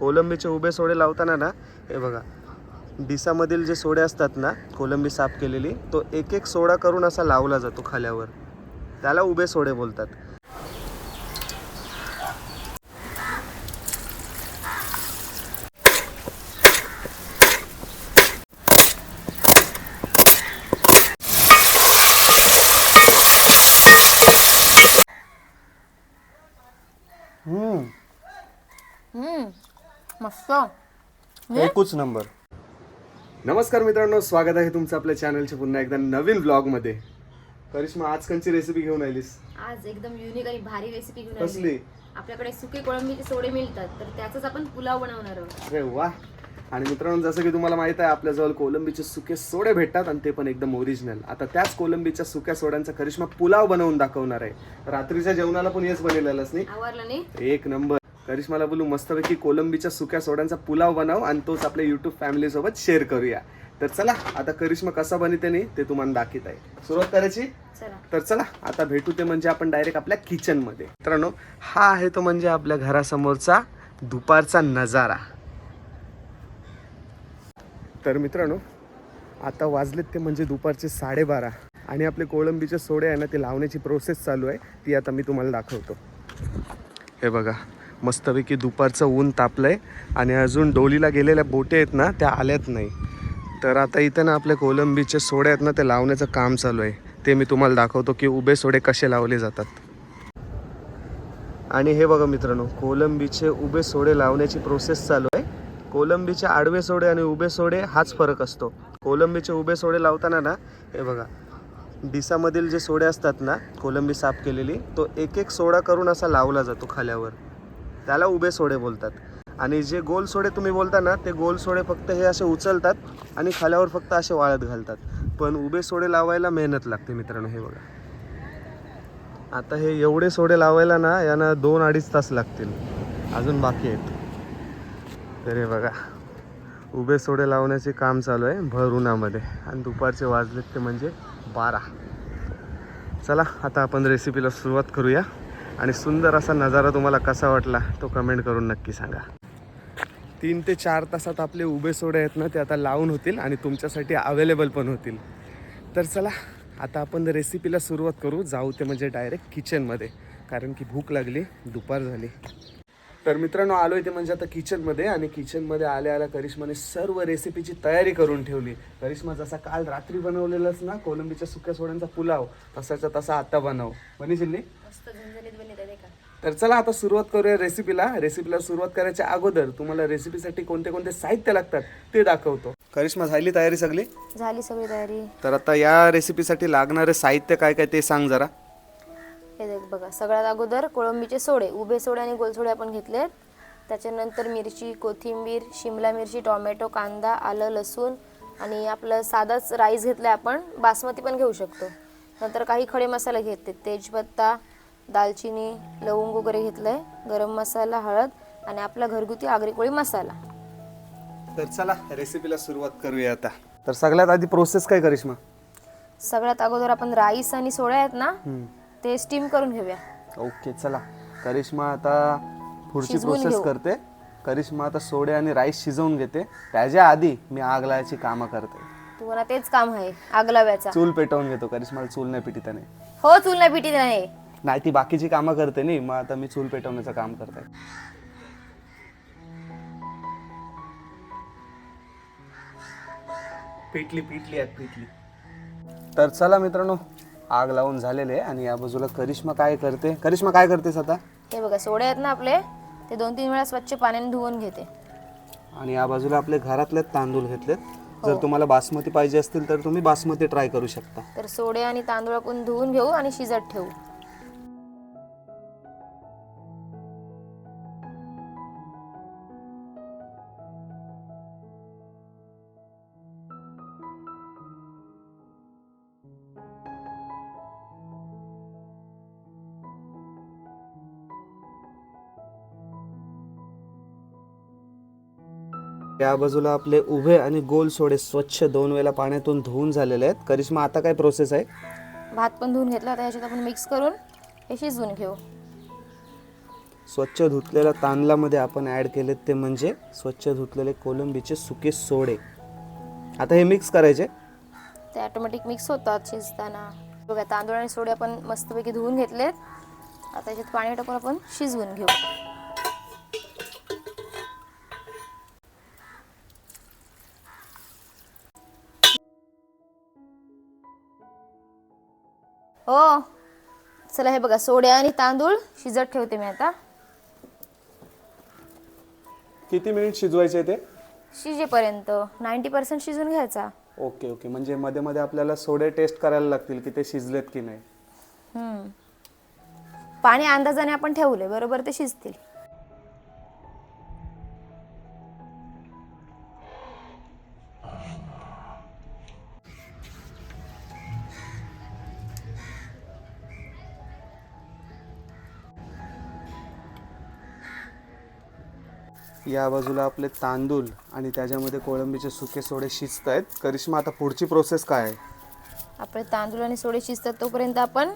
कोलंबीचे उभे सोडे लावताना ना हे बघा डिसामधील जे सोडे असतात ना कोलंबी साफ केलेली तो एक एक सोडा करून असा लावला जातो खाल्यावर. त्याला उभे सोडे बोलतात हम्म, मस्त एकूच नंबर. नमस्कार मित्रांनो स्वागत आहे तुमचं आपल्या चॅनलच्या पुन्हा एकदा नवीन ब्लॉगमध्ये करिश्मा आज कंची रेसिपी घेऊन आलीस आज एकदम युनिक आणि भारी रेसिपी घेऊन कसली? आली आपल्याकडे सुके कोळंबीचे सोडे मिळतात तर त्याचाच आपण पुलाव बनवणार आहोत. अरे वा. आणि मित्रांनो जसं की तुम्हाला माहीत आहे आपल्याजवळ कोलंबीचे सुके सोडे भेटतात आणि ते पण एकदम ओरिजिनल आता त्याच कोलंबीच्या सुक्या सोड्यांचा करिश्मा पुलाव बनवून दाखवणार आहे. रात्रीच्या जेवणाला पण हेच बनवलेलंच नाही. आवरलं नाही? एक नंबर. करिश्माला बोलू मस्तपैकी कोलंबीच्या सुक्या सोड्यांचा पुलाव बनव आणि तोच आपल्या युट्यूब फॅमिली सोबत शेअर करूया. तर चला आता करिश्मा कसा बनते नाही ते तुम्हाला दाखवत आहे. सुरुवात करायची? तर चला आता भेटू ते म्हणजे आपण डायरेक्ट आपल्या किचनमध्ये. मित्रांनो हा आहे तो म्हणजे आपल्या घरासमोरचा दुपारचा नजारा. तर मित्रांनो आता वाजलेत ते म्हणजे दुपारचे साडेबारा आणि आपले कोळंबीचे सोडे आहे ना ते लावण्याची प्रोसेस चालू आहे. ती आता मी तुम्हाला दाखवतो. हे बघा. मस्तपैकी दुपारचं ऊन तापलं आहे आणि अजून डोलीला गेलेल्या बोटे आहेत ना त्या आल्यात नाही. तर आता इथं ना आपल्या कोलंबीचे सोडे आहेत ना ते लावण्याचं काम चालू आहे. ते मी तुम्हाला दाखवतो की उभे सोडे कसे लावले जातात. आणि हे बघा मित्रांनो कोलंबीचे उभे सोडे लावण्याची प्रोसेस चालू आहे. कोलंबीचे आडवे सोडे आणि उभे सोडे हाच फरक असतो. कोलंबीचे उभे सोडे लावताना ना हे बघा डिसामधील जे सोडे असतात ना कोलंबी साफ केलेली तो एक एक सोडा करून असा लावला जातो खाल्यावर. त्याला उभे सोडे बोलतात. आणि जे गोल सोडे तुम्ही बोलता ना ते गोल सोडे फक्त हे असे उचलतात आणि खाल्यावर फक्त असे वाळत घालतात. पण उभे सोडे लावायला मेहनत लागते मित्रांनो हे बघा. आता हे एवढे सोडे लावायला ना यांना दोन अडीच तास लागतील. अजून बाकी आहेत. तर हे बघा उभे सोडे लावण्याचे काम चालू आहे भर उन्हामध्ये आणि दुपारचे वाजलेत ते म्हणजे बारा. चला आता आपण रेसिपीला सुरुवात करूया. आणि सुंदर असा नजारा तुम्हाला कसा वाटला तो कमेंट करून नक्की सांगा. तीन ते चार तासात आपले उभे सोडे आहेत ना ते आता लावून होतील आणि तुमच्यासाठी अवेलेबल पण होतील. तर चला आता आपण रेसिपीला सुरुवात करू. जाऊ ते म्हणजे डायरेक्ट किचनमध्ये कारण की भूक लागली दुपार झाली. तर मित्रांनो आलो इथे म्हणजे आता किचनमध्ये आणि किचनमध्ये आल्या आल्या करिश्माने सर्व रेसिपीची तयारी करून ठेवली. करिश्मा जसा काल रात्री बनवलेलाच ना कोलंबीच्या सुक्या सोड्यांचा पुलाव तसाचा तसा आता बनव. बनीशिल्ली मस्त झणझणीत बनले ते का तर चला आता सुरुवात करूया रेसिपीला रेसिपीला सुरुवात करायच्या अगोदर तुम्हाला रेसिपीसाठी कोणते कोणते साहित्य लागतात ते दाखवतो. करिश्मा झाली तयारी सगळी? झाली सगळी तयारी. तर आता या रेसिपीसाठी लागणारे साहित्य काय काय ते सांग जरा. हे देख बघा सगळ्यात अगोदर कोळंबीचे सोडे उभे सोडे आणि गोल सोडे आपण घेतलेत. त्याच्यानंतर मिरची कोथिंबीर शिमला मिरची टोमॅटो कांदा आलं लसूण आणि आपलं साधाच राईस घेतलाय आपण. बासमती पण घेऊ शकतो. नंतर काही खडे मसाले घेतले तेजपत्ता दालचिनी लवंग वगैरे घेतलंय गरम मसाला हळद आणि आपला घरगुती आगरी कोळी मसाला. तर चला रेसिपीला सुरुवात करूया आता. तर सगळ्यात आधी प्रोसेस काय करिश्मा सगळ्यात अगोदर आपण राईस आणि सोडे आहेत ना ते स्टीम करून घेऊया. ओके चला. करिश्मा आता पुढची शिजवून प्रोसेस घेऊ. करते. करिश्मा आता सोडे आणि राईस शिजवून घेते. त्याच्या आधी मी आग लावायची कामं करते. तुम्हाला तेच काम आहे आग लावायचा चूल पेटवून घेतो. करिश्माला चूल नाही पिटीत नाही हो चूल नाही पिटी नाही नाही ती बाकीची कामं करते नाही मग आता मी चूल पेटवण्याचं काम करते. पिटली पिटली आहेत पिटली. तर चला मित्रांनो आग लावून झालेले आहे आणि या बाजूला करिश्मा काय करते? करिश्मा काय करतेस आता? हे बघा सोडे आहेत ना आपले ते दोन तीन वेळा स्वच्छ पाण्याने धुवून घेते. आणि या बाजूला आपले घरातले तांदूळ घेतलेत. जर तुम्हाला बासमती पाहिजे असतील तर तुम्ही बासमती ट्राय करू शकता. तर सोडे आणि तांदूळ आपण धुवून घेऊ आणि शिजत ठेवू. या बाजूला आपले उभे आणि गोल सोडे स्वच्छ दोन वेळा पाण्यातून धुवून झालेले आहेत. करिश्मा आता काय प्रोसेस आहे? भात पण धुवून घेतला आता ह्याच्यात आपण मिक्स करून हे शिजवून घेऊ. स्वच्छ धुतलेल्या तांदळामध्ये आपण ॲड केलेत ते म्हणजे स्वच्छ धुतलेले कोलंबीचे सुके सोडे. आता हे मिक्स करायचे. ते ऑटोमॅटिक मिक्स होतात शिजताना. बघा तांदूळ आणि सोडे आपण मस्तपैकी धुवून घेतलेत. आता त्याच्यात पाणी टाकून आपण शिजवून घेऊ. हो. चला हे बघा सोडे आणि तांदूळ शिजत ठेवते मी आता. किती मिनिट शिजवायचे ते? शिजेपर्यंत. नाईन्टी पर्सेंट शिजून घ्यायचा. Okay okay. म्हणजे मध्ये मध्ये आपल्याला सोडे टेस्ट करायला लागतील की ते शिजलेत की नाही? हम्म. पाणी अंदाजाने आपण ठेवले बरोबर ते शिजतील. या बाजूला आपले तांदूळ आणि त्याच्यामध्ये कोळंबीचे सुके सोडे शिजत आहेत. करिश्मा आता पुढची प्रोसेस काय आहे? आपले तांदूळ आणि सोडे शिजतात तोपर्यंत आपण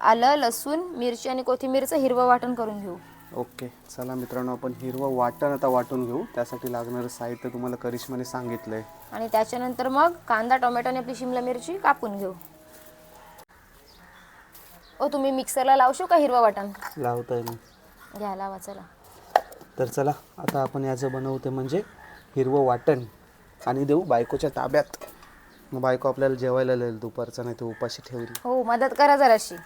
आलं लसूण मिरची आणि कोथिंबीरचं हिरवं वाटण करून घेऊ. ओके. चला मित्रांनो आपण हिरवं वाटण आता वाटून घेऊ. त्यासाठी लागणारं साहित्य तुम्हाला करिश्माने सांगितलंय. आणि त्याच्यानंतर मग कांदा टोमॅटो आणि आपली शिमला मिरची कापून घेऊ. ओ तुम्ही मिक्सरला लावशो का हिरवं वाटण? लावतोय मी. घ्या लावा चला. तर चला आता आपण याचं बनवते म्हणजे हिरवं वाटण. आणि देऊ बायकोच्या ताब्यात. मग बायको आपल्याला जेवायला लागेल दुपारचं नाही ते उपाशी ठेवली. हो मदत करा जराशी.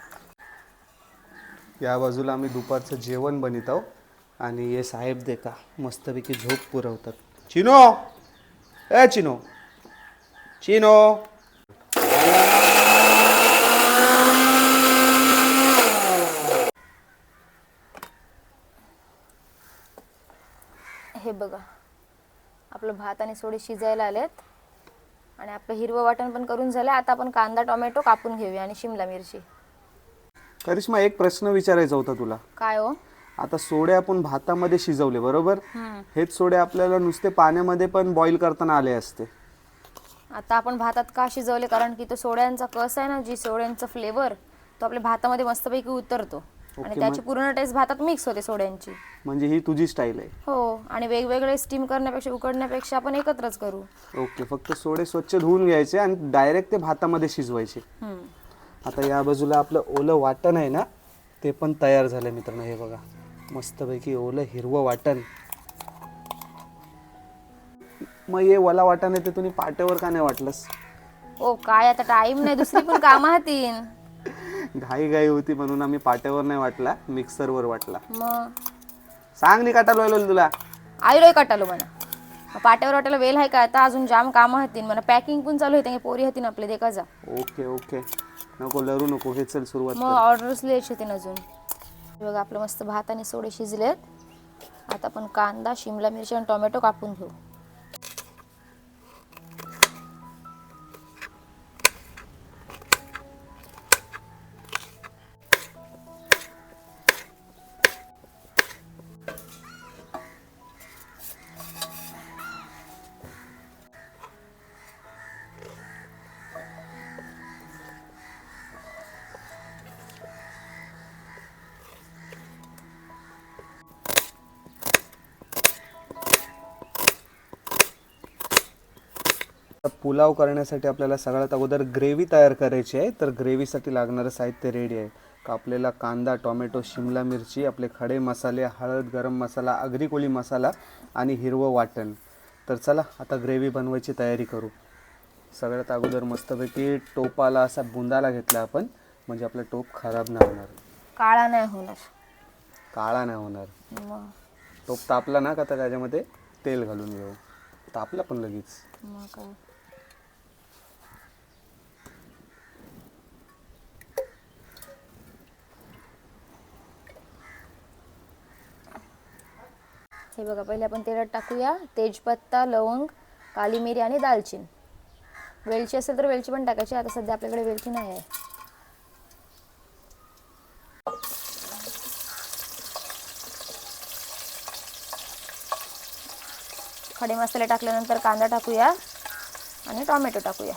या बाजूला आम्ही दुपारचं जेवण बनवत आहोत. आणि हे साहेब दे का मस्तपैकी झोप पुरवतात. चिनो! ए चिनो! चिनो! बघा. आपलं भात आणि सोडे शिजायला आलेत. आणि आपलं हिरवं वाटण पण करून झालं आता आपण कांदा टोमॅटो कापून घेऊया आणि शिमला मिरची. करिश्मा एक प्रश्न विचारायचा होता तुला. काय हो? आता सोडे आपण भातामध्ये शिजवले बरोबर? हम्म. हेच सोडे आपल्याला नुसते पाण्यामध्ये पण बॉईल करताना आले असते. आता आपण भातात का शिजवले? कारण की तो सोड्यांचा कस आहे ना जी सोड्यांचा फ्लेवर तो आपल्या भातामध्ये मस्तपैकी उतरतो. आणि ओके, त्याची पूर्ण टेस्ट भातात मिक्स होते सोड्यांची. म्हणजे ही तुझी स्टाईल आहे. हो आणि वेगवेगळे स्टीम करण्यापेक्षा उकडण्यापेक्षा आपण एकत्रच करू. ओके फक्त सोडे स्वच्छ धुवून घ्यायचे आणि डायरेक्ट ते भातामध्ये शिजवायचे. हम्म. आता या बाजूला आपलं ओलं वाटण आहे ना ते पण तयार झालं मित्रांनो हे बघा. मस्तपैकी ओलं हिरवं वाटण. मग हे वला वाटण आहे ते तुम्ही पाट्यावर का नाही वाटलंस? ओ काय आता टाइम नाही दुसरी पण कामं हातीन. घाई घाई होती म्हणून आम्ही पाट्यावर नाही वाटला मिक्सरवर वाटला. मग? सांग नी काटायला लागलो तुला. आईलोय कटालो म्हणा. पाट्यावर वाटायला वेल आहे का? आता अजून जाम कामं हातीन म्हणा. पॅकिंग पण चालू आहे पोरी हातीन आपले देखा जा ओके ओके. नको लरू नको हे चल सुरुवात मग ऑर्डर्स लिहायचे होते अजून. बघा आपलं मस्त भात आणि सोडे शिजलेत. आता आपण कांदा शिमला मिरची आणि टोमॅटो कापून घेऊ पुलाव करण्यासाठी आपल्याला सगळ्यात अगोदर ग्रेव्ही तयार करायची आहे. तर ग्रेव्हीसाठी लागणारं साहित्य रेडी आहे. कापलेला कांदा टोमॅटो शिमला मिरची आपले खडे मसाले हळद गरम मसाला आगरी कोळी मसाला आणि हिरवं वाटण. तर चला आता ग्रेव्ही बनवायची तयारी करू. सगळ्यात अगोदर मस्तपैकी टोपाला असा बुंदाला घेतला आपण म्हणजे आपला टोप खराब नाही होणार. काळा नाही होणार. काळा नाही होणार. मग. टोप तापला ना का तर त्याच्यामध्ये तेल घालून घेऊ तापला पण लगेच. मग काय. हे बघा पहिले आपण तेलात टाकूया. तेजपत्ता लवंग काली मिरी आणि दालचिन. वेलची असेल तर वेलची पण टाकायची. आता सध्या आपल्याकडे वेलची नाही आहे. खडे मसाले टाकल्यानंतर कांदा टाकूया आणि टोमॅटो टाकूया.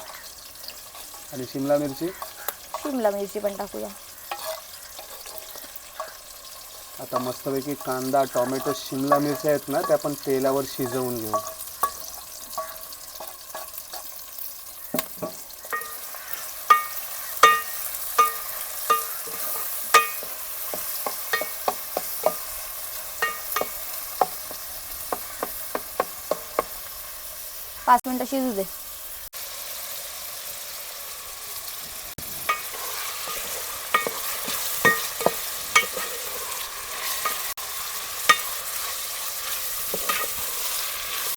आणि शिमला मिरची? शिमला मिरची पण टाकूया. आता मस्तपैकी कांदा टोमॅटो शिमला मिरच्या आहेत ना त्या पण तेलावर शिजवून घेऊ. पाच मिनटं शिजू दे.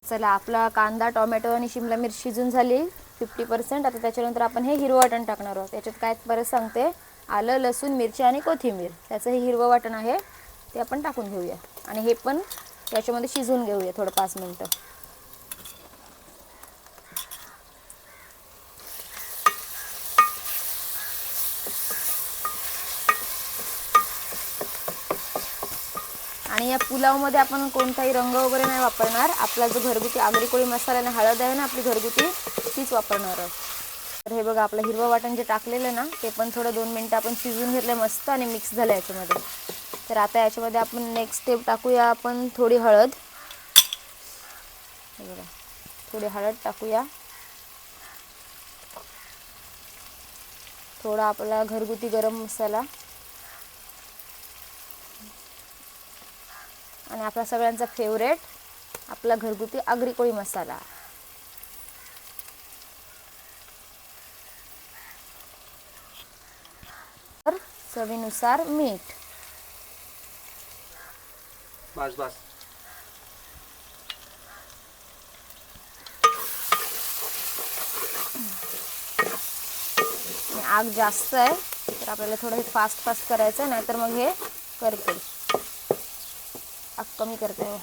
चला आपला कांदा टोमॅटो आणि शिमला मिरची शिजून झाली फिफ्टी पर्सेंट आता त्याच्यानंतर आपण हे हिरवं वाटण टाकणार आहोत. त्याच्यात काय परत सांगते आलं लसूण मिरची आणि कोथिंबीर. त्याचं हे हिरवं वाटण आहे ते आपण टाकून घेऊया. आणि हे पण त्याच्यामध्ये शिजवून घेऊया थोडं पाच मिनटं. आणि या पुलावमध्ये आपण कोणताही रंग वगैरे नाही वापरणार. आपला जो घरगुती आगरी कोळी मसाला आणि हळद आहे ना आपली घरगुती तीच वापरणार आहोत. तर हे बघा आपलं हिरवं वाटण जे टाकलेलं ना ते पण थोडं दोन मिनटं आपण शिजून घेतलं मस्त आणि मिक्स झालं याच्यामध्ये. तर आता याच्यामध्ये आपण नेक्स्ट स्टेप टाकूया आपण थोडी हळद. बघा थोडी हळद टाकूया. थोडा आपला घरगुती गरम मसाला. आणि आपला सगळ्यांचा फेवरेट आपला घरगुती आगरी कोळी मसाला. तर चवीनुसार मीठ. बस बस. आग जास्त आहे तर आपल्याला थोडं फास्ट फास्ट करायचं आहे नाहीतर मग हे करतील. आग कमी करते हो.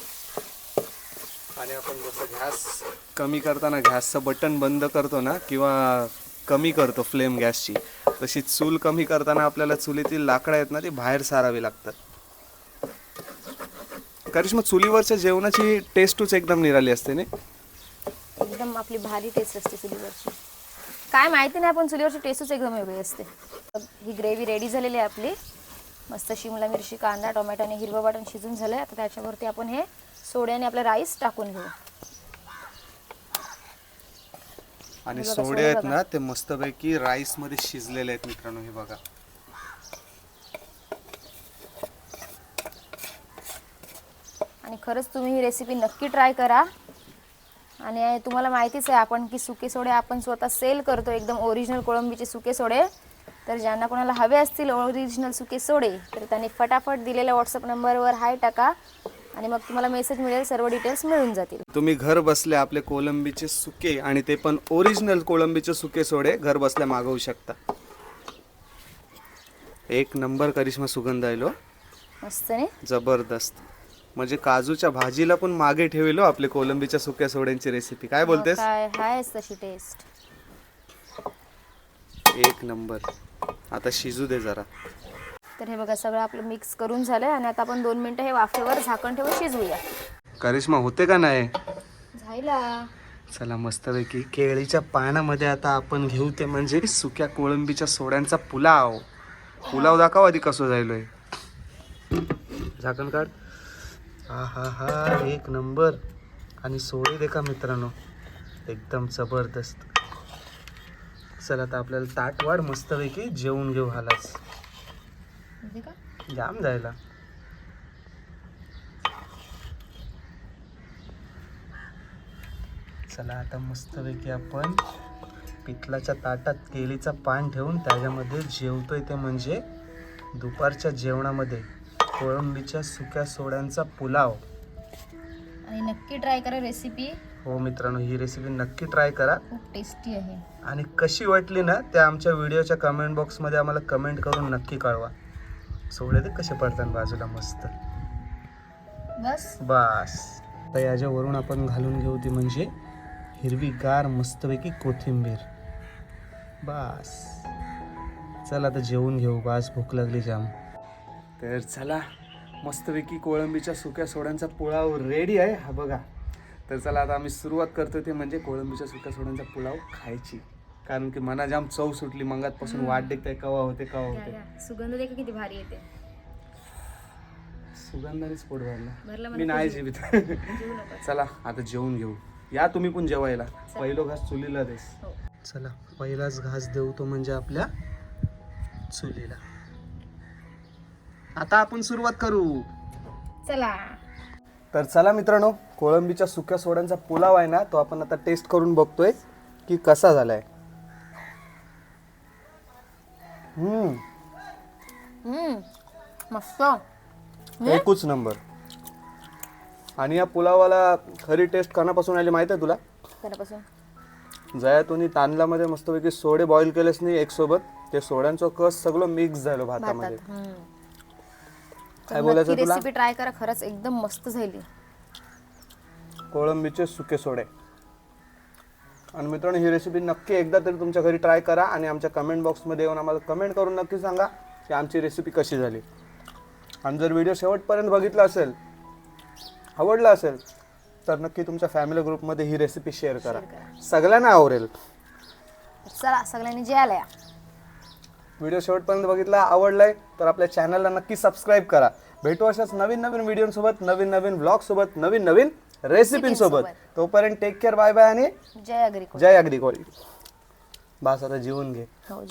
आणि आपण जसं गॅस कमी करताना गॅसचं बटन बंद करतो ना किंवा कमी करतो फ्लेम गॅसची तशी चूल कमी करताना आपल्याला चुलीतील लाकडं आहेत ना ती बाहेर सारावी लागतात. करिश्मा चुलीवरच्या जेवणाची टेस्टच एकदम निराली असते ना एकदम आपली भारी टेस्ट असते चुलीवरची. काय माहिती नाही पण चुलीवरची टेस्टच एकदम वेगळी असते. ही ग्रेव्ही रेडी झालेली आहे आपली. मस्त शिमला मिरची कांदा टोमॅटो आणि हिरवं वाटण शिजून झालं आता त्याच्यावरती आपण हे सोड्याने आपलं राईस टाकून घेऊ. आणि सोडे आहेत. ना ते मस्तपैकी राईसमध्ये शिजलेले आहेत मित्रांनो हे बघा. आणि खरंच तुम्ही ही रेसिपी नक्की ट्राय करा. आणि तुम्हाला माहितीच आहे आपण की सुके सोडे आपण स्वतः सेल करतो एकदम ओरिजिनल कोळंबीचे सुके सोडे. तर ज्यांना कोणाला हवे असतील ओरिजिनल सुके सोडे तर त्यांनी फटाफट दिलेल्या व्हॉट्सअप नंबरवर हाय टाका आणि मग तुम्हाला मेसेज मिळेल सर्व डिटेल्स मिळून जातील. तुम्ही घर बसल्या आपले कोलंबीचे सुके आणि ते पण ओरिजिनल कोलंबीचे सुके सोडे घर बसल्या मागवू शकता. एक नंबर करिश्मा सुगंध आहे लो मस्त नाही जबरदस्त. म्हणजे काजूच्या भाजीला पण मागे ठेवलो आपले कोलंबीच्या सुक्या सोड्यांची रेसिपी काय बोलतेस? काय हायच तशी टेस्ट एक नंबर. आता शिजू दे जरा. तर हे बघा सगळं आपलं मिक्स करून झालं आणि आता आपण दोन मिनटं हे वाफेवर झाकण ठेवून शिजवूया. करिश्मा होते का नाही? झाला चला मस्तपैकी केळीच्या पानामध्ये आता आपण घेऊ ते म्हणजे सुक्या कोळंबीच्या सोड्यांचा पुलाव. पुलाव दाखव आधी कसं जायलोय झाकण काढ. हा हा हा एक नंबर. आणि सोडे दे का मित्रांनो. एकदम जबरदस्त. चला आता आपल्याला ताट वाढ मस्तपैकी जेवून घेऊ हालाच. जाम जायला. चला आता मस्तपैकी आपण पिठलाच्या ताटात केळीचा पान ठेवून त्याच्यामध्ये जेवतोय ते म्हणजे दुपारच्या जेवणामध्ये कोळंबीच्या सुक्या सोड्यांचा पुलाव. आणि नक्की ट्राय करा रेसिपी हो मित्रांनो ही रेसिपी नक्की ट्राय करा. खूप टेस्टी आहे. आणि कशी वाटली ना ते आमच्या व्हिडिओच्या कमेंट बॉक्समध्ये आम्हाला कमेंट करून नक्की कळवा. सोडे ते कसे पडतात बाजूला मस्त. बस. बस. आता याच्यावरून आपण घालून घेऊ ती म्हणजे हिरवीगार मस्तपैकी कोथिंबीर. बस. चला आता जेवून घेऊ. बस भूक लागली जाम. तर चला मस्तपैकी कोळंबीच्या सुक्या सोड्यांचा पुलाव रेडी आहे. हा बघा. तर चला आता आम्ही सुरुवात करतो ते म्हणजे कोळंबीच्या सुक्या सोड्यांचा पुलाव खायची. कारण की मना जाम चव सुटली मंगातपासून वाट देखताय कवा होते कवा होते. सुगंध देखील किती भारी येते. सुगंधानेच पोट भरला. भरला मी नाही जीवित. चला आता जेवून घेऊ. या तुम्ही पण जेवायला. पहिलो घास चुलीला देस. हो. चला पहिलाच घास देऊ तो म्हणजे आपल्या चुलीला. आता आपण सुरुवात करू. चला. तर चला मित्रांनो कोळंबीच्या सुक्या सोड्यांचा पुलाव आहे ना तो आपण आता टेस्ट करून बघतोय की कसा झालाय. मस्त. एकूच नंबर आणि या पुलावाला खरी टेस्ट कणापासून आली माहिती आहे तुला? त्यापासून जयातुनी तांदळामध्ये मस्तपैकी सोडे बॉईल केलेच नाही एक सोबत. ते सोड्यांचं कस सगळं मिक्स झालं भातामध्ये. काय बोलायचं तुला? रेसिपी ट्राय करा खरंच एकदम मस्त झाली. कोळंबीचे सुके सोडे. आणि मित्रांनो ही रेसिपी नक्की एकदा तरी तुमच्या घरी ट्राय करा आणि आमच्या कमेंट बॉक्समध्ये येऊन आम्हाला कमेंट करून नक्की सांगा की आमची रेसिपी कशी झाली. आणि जर व्हिडिओ शेवटपर्यंत बघितला असेल आवडला असेल तर नक्की तुमच्या फॅमिली ग्रुपमध्ये ही रेसिपी शेअर करा. सगळ्यांना आवडेल. चला सगळ्यांनी जेवायला या व्हिडिओ शेवटपर्यंत बघितला आवडलाय तर आपल्या चॅनलला नक्की सबस्क्राईब करा. भेटू अशाच नवीन नवीन व्हिडिओसोबत नवीन नवीन ब्लॉगसोबत नवीन नवीन रेसिपींसोबत तोपर्यंत टेक केअर बाय बाय आणि जय अग्री जय अगदी कोळी. बस आता जीवन घे. हो